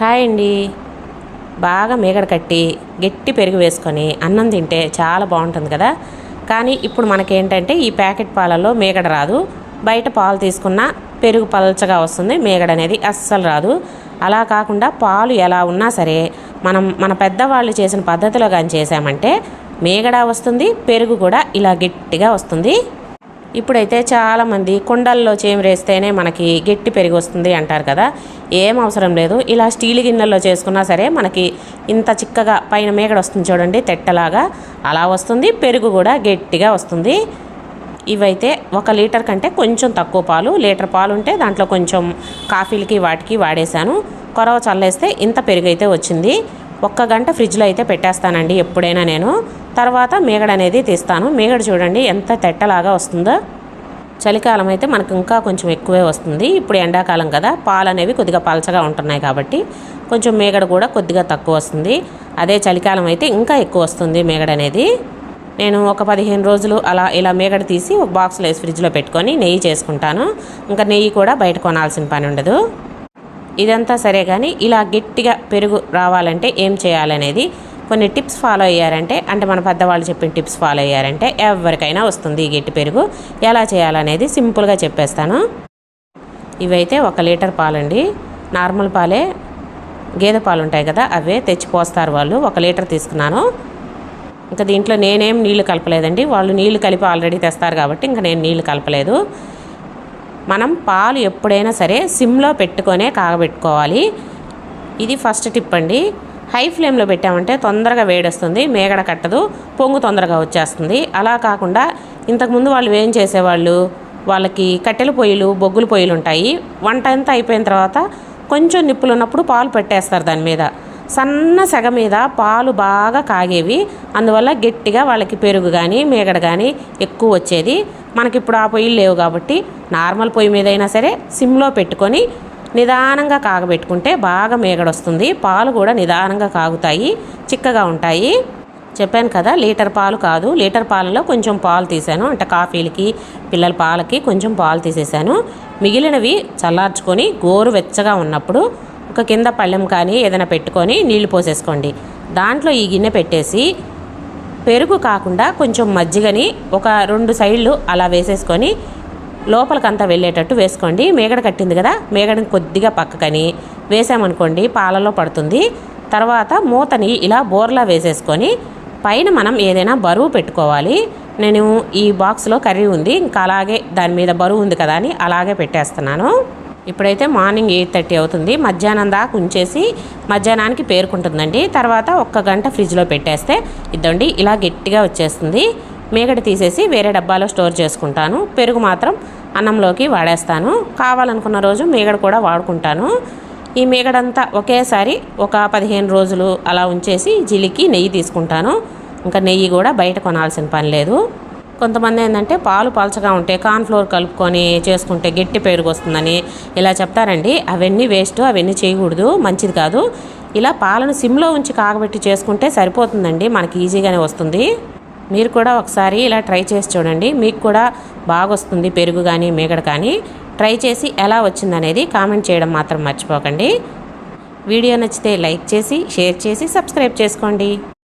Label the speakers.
Speaker 1: Hi అండి. బాగా మీగడ కట్టి గట్టి పెరుగు వేసుకొని అన్నం తింటే చాలా బాగుంటుంది కదా. కానీ ఇప్పుడు మనకేంటంటే ఈ ప్యాకెట్ పాలల్లో మీగడ రాదు. బయట పాలు తీసుకున్న పెరుగు పల్చగా వస్తుంది. మీగడ అనేది అస్సలు రాదు. అలా కాకుండా పాలు ఎలా ఉన్నా సరే మనం మన పెద్దవాళ్ళు చేసిన పద్ధతిలో కానీ చేసామంటే మీగడ వస్తుంది పెరుగు కూడా ఇలా గట్టిగా వస్తుంది. ఇప్పుడైతే చాలామంది కుండల్లో చేమరేస్తేనే మనకి గట్టి పెరిగి వస్తుంది అంటారు కదా. ఏం అవసరం లేదు. ఇలా స్టీల్ గిన్నెల్లో చేసుకున్నా సరే మనకి ఇంత చిక్కగా పైన మేకడ వస్తుంది చూడండి తెట్టలాగా. అలా వస్తుంది పెరుగు కూడా గట్టిగా వస్తుంది. ఇవైతే ఒక లీటర్ కంటే కొంచెం తక్కువ పాలు. లీటర్ పాలు ఉంటే దాంట్లో కొంచెం కాఫీలకి వాటికి వాడేశాను. కొరవ చల్లేస్తే ఇంత పెరుగు అయితే వచ్చింది. ఒక్క గంట ఫ్రిడ్జ్లో అయితే పెట్టేస్తానండి ఎప్పుడైనా నేను. తర్వాత మేగడ అనేది తీస్తాను. మేగడ చూడండి ఎంత తెట్టలాగా వస్తుందో. చలికాలం అయితే మనకు ఇంకా కొంచెం ఎక్కువే వస్తుంది. ఇప్పుడు ఎండాకాలం కదా పాలు అనేవి కొద్దిగా పలచగా ఉంటున్నాయి కాబట్టి కొంచెం మేగడ కూడా కొద్దిగా తక్కువ వస్తుంది. అదే చలికాలం అయితే ఇంకా ఎక్కువ వస్తుంది మేగడ అనేది. నేను ఒక పదిహేను రోజులు అలా ఇలా మేగడ తీసి ఒక బాక్స్లో వేసి ఫ్రిడ్జ్లో పెట్టుకొని నెయ్యి చేసుకుంటాను. ఇంకా నెయ్యి కూడా బయట కొనాల్సిన పని ఉండదు. ఇదంతా సరే కానీ ఇలా గట్టిగా పెరుగు రావాలంటే ఏం చేయాలనేది కొన్ని టిప్స్ ఫాలో అయ్యారంటే అంటే మన పెద్దవాళ్ళు చెప్పిన టిప్స్ ఫాలో అయ్యారంటే ఎవరికైనా వస్తుంది ఈ గట్టి పెరుగు. ఎలా చేయాలనేది సింపుల్గా చెప్పేస్తాను. ఇవైతే ఒక లీటర్ పాలండి. నార్మల్ పాలే గేదె పాలు ఉంటాయి కదా అవే తెచ్చి పోస్తారు వాళ్ళు. ఒక లీటర్ తీసుకున్నాను. ఇంకా దీంట్లో నేనేం నీళ్ళు కలపలేదండి. వాళ్ళు నీళ్ళు కలిపి ఆల్రెడీ తెస్తారు కాబట్టి ఇంకా నేను నీళ్ళు కలపలేదు. మనం పాలు ఎప్పుడైనా సరే సిమ్లో పెట్టుకొనే కాగబెట్టుకోవాలి. ఇది ఫస్ట్ టిప్ అండి. హై ఫ్లేమ్లో పెట్టామంటే తొందరగా వేడొస్తుంది మేగడ కట్టదు పొంగు తొందరగా వచ్చేస్తుంది. అలా కాకుండా ఇంతకుముందు వాళ్ళు ఏం చేసేవాళ్ళు? వాళ్ళకి కట్టెల పొయ్యిలు బొగ్గుల పొయ్యిలు ఉంటాయి వంట అంతా అయిపోయిన తర్వాత కొంచెం నిప్పులు ఉన్నప్పుడు పాలు పెట్టేస్తారు దాని మీద. సన్న సెగ మీద పాలు బాగా కాగేవి. అందువల్ల గట్టిగా వాళ్ళకి పెరుగు కానీ మేగడ కానీ ఎక్కువ వచ్చేది. మనకిప్పుడు ఆ పొయ్యిలు లేవు కాబట్టి నార్మల్ పొయ్యి మీద అయినా సరే సిమ్లో పెట్టుకొని నిదానంగా కాగబెట్టుకుంటే బాగా మేగడొస్తుంది. పాలు కూడా నిదానంగా కాగుతాయి. చిక్కగా ఉంటాయి. చెప్పాను కదా లీటర్ పాలు కాదు. లీటర్ పాలలో కొంచెం పాలు తీసాను. అంటే కాఫీలకి పిల్లల పాలకి కొంచెం పాలు తీసేసాను. మిగిలినవి చల్లార్చుకొని గోరు వెచ్చగా ఉన్నప్పుడు ఒక కింద పళ్ళెం కానీ ఏదైనా పెట్టుకొని నీళ్ళు పోసేసుకోండి. దాంట్లో ఈ గిన్నె పెట్టేసి పెరుగు కాకుండా కొంచెం మజ్జిగని ఒక రెండు సైడ్లు అలా వేసేసుకొని లోపలికంతా వెళ్ళేటట్టు వేసుకోండి. మేగడ కట్టింది కదా మేగడని కొద్దిగా పక్కకని వేసామనుకోండి పాలలో పడుతుంది. తర్వాత మూతని ఇలా బోర్లా వేసేసుకొని పైన మనం ఏదైనా బరువు పెట్టుకోవాలి. నేను ఈ బాక్స్లో కర్రీ ఉంది ఇంకా అలాగే దాని మీద బరువు ఉంది కదా అని అలాగే పెట్టేస్తున్నాను. ఇప్పుడైతే మార్నింగ్ ఎయిట్ థర్టీ అవుతుంది. మధ్యాహ్నం దాకా ఉంచేసి మధ్యాహ్నానికి పేరుకుంటుందండి. తర్వాత ఒక్క గంట ఫ్రిడ్జ్లో పెట్టేస్తే ఇద్దండి ఇలా గట్టిగా వచ్చేస్తుంది. మేగడ తీసేసి వేరే డబ్బాలో స్టోర్ చేసుకుంటాను. పెరుగు మాత్రం అన్నంలోకి వాడేస్తాను. కావాలనుకున్న రోజు మేగడ కూడా వాడుకుంటాను. ఈ మేగడంతా ఒకేసారి ఒక పదిహేను రోజులు అలా ఉంచేసి జిలికి నెయ్యి తీసుకుంటాను. ఇంకా నెయ్యి కూడా బయట కొనాల్సిన పని లేదు. కొంతమంది ఏంటంటే పాలు పలచగా ఉంటే కార్న్ఫ్లోర్ కలుపుకొని చేసుకుంటే గట్టి పెరుగు వస్తుందని ఇలా చెప్తారండి. అవన్నీ వేస్ట్ అవన్నీ చేయకూడదు మంచిది కాదు. ఇలా పాలను సిమ్లో ఉంచి కాగబెట్టి చేసుకుంటే సరిపోతుందండి మనకి ఈజీగానే వస్తుంది. మీరు కూడా ఒకసారి ఇలా ట్రై చేసి చూడండి మీకు కూడా బాగా వస్తుంది పెరుగు కానీ మేగడ కానీ. ట్రై చేసి ఎలా వచ్చిందనేది కామెంట్ చేయడం మాత్రం మర్చిపోకండి. వీడియో నచ్చితే లైక్ చేసి షేర్ చేసి సబ్స్క్రైబ్ చేసుకోండి.